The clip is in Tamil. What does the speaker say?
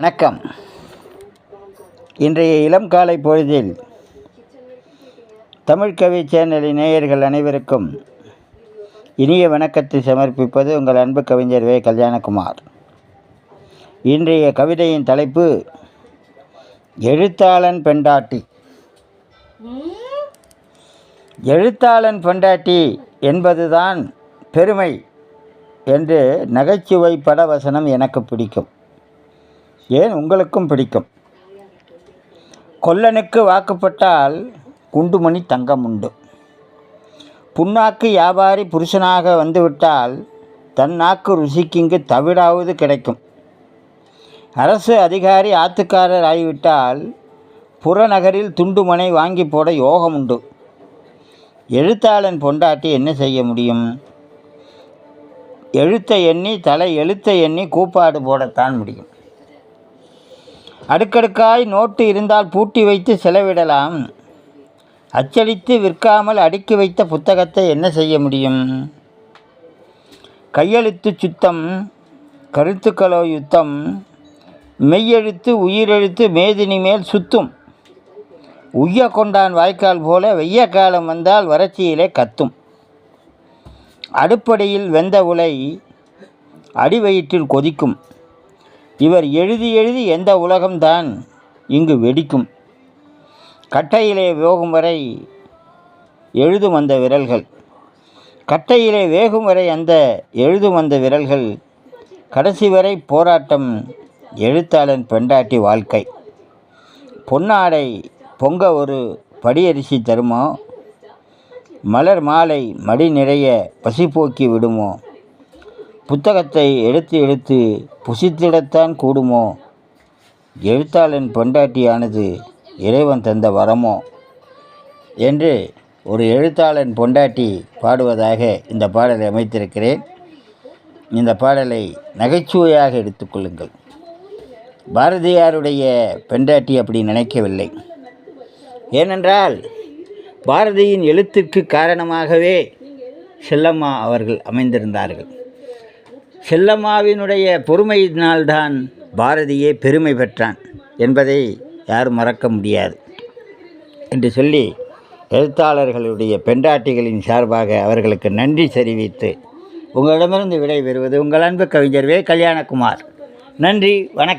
வணக்கம். இன்றைய இளம் காலை பொழுதில் தமிழ்கவி சேனலின் நேயர்கள் அனைவருக்கும் இனிய வணக்கத்தை சமர்ப்பிப்பது உங்கள் அன்பு கவிஞர் வே. கல்யாணகுமார். இன்றைய கவிதையின் தலைப்பு எழுத்தாளன் பெண்டாட்டி. எழுத்தாளன் பெண்டாட்டி என்பதுதான் பெருமை என்று நகைச்சுவை படவசனம் எனக்கு பிடிக்கும். ஏன் உங்களுக்கும் பிடிக்கும்? கொல்லனுக்கு வாக்குப்பட்டால் குண்டுமணி தங்கம் உண்டு. புண்ணாக்கு வியாபாரி புருஷனாக வந்துவிட்டால் தன் நாக்கு ருசிக்கிங்கு தவிடாவது கிடைக்கும். அரசு அதிகாரி ஆத்துக்காரர் ஆகிவிட்டால் புறநகரில் துண்டுமனை வாங்கி போட யோகம் உண்டு. எழுத்தாளன் பொண்டாட்டி என்ன செய்ய முடியும்? எழுத்தை எண்ணி தலை எழுத்தை எண்ணி கூப்பாடு போடத்தான் முடியும். அடுக்கடுக்காய் நோட்டு இருந்தால் பூட்டி வைத்து செலவிடலாம். அச்சடித்து விற்காமல் அடுக்கி வைத்த புத்தகத்தை என்ன செய்ய முடியும்? கையெழுத்து சுத்தம் கருத்துக்களோ யுத்தம் மெய்யெழுத்து உயிரெழுத்து மேதினி மேல் சுத்தும். உய்ய கொண்டான் வாய்க்கால் போல வெய்ய காலம் வந்தால் வறட்சியிலே கத்தும். அடுப்படையில் வெந்த உலை அடிவயிற்றில் கொதிக்கும். இவர் எழுதி எழுதி எந்த உலகம்தான் இங்கு வெடிக்கும். கட்டையிலே வேகும் வரை எழுதும் அந்த விரல்கள். கட்டையிலே வேகும் வரை அந்த எழுதும் அந்த விரல்கள். கடைசி வரை போராட்டம் எழுத்தாளன் பெண்டாட்டி வாழ்க்கை. பொன்னாடை பொங்க ஒரு படியரிசி தருமோ? மலர் மாலை மடி நிறைய பசிப்போக்கி விடுமோ? புத்தகத்தை எடுத்து எடுத்து புசித்திடத்தான் கூடுமோ? எழுத்தாளன் பொண்டாட்டியானது இறைவன் தந்த வரமோ? என்று ஒரு எழுத்தாளன் பொண்டாட்டி பாடுவதாக இந்த பாடலை அமைத்திருக்கிறேன். இந்த பாடலை நகைச்சுவையாக எடுத்துக்கொள்ளுங்கள் பாரதியாருடைய பெண்டாட்டி அப்படி நினைக்கவில்லை. ஏனென்றால் பாரதியின் எழுத்திற்கு காரணமாகவே செல்லம்மா அவர்கள் அமைந்திருந்தார்கள். செல்லம்மாவினுடைய பொறுமையினால்தான் பாரதியே பெருமை பெற்றான் என்பதை யாரும் மறக்க முடியாது என்று சொல்லி எழுத்தாளர்களுடைய பெண்டாட்டிகளின் சார்பாக அவர்களுக்கு நன்றி தெரிவித்து உங்களிடமிருந்து விடை பெறுவது உங்கள் அன்பு கவிஞர் வே கல்யாணகுமார். நன்றி வணக்கம்.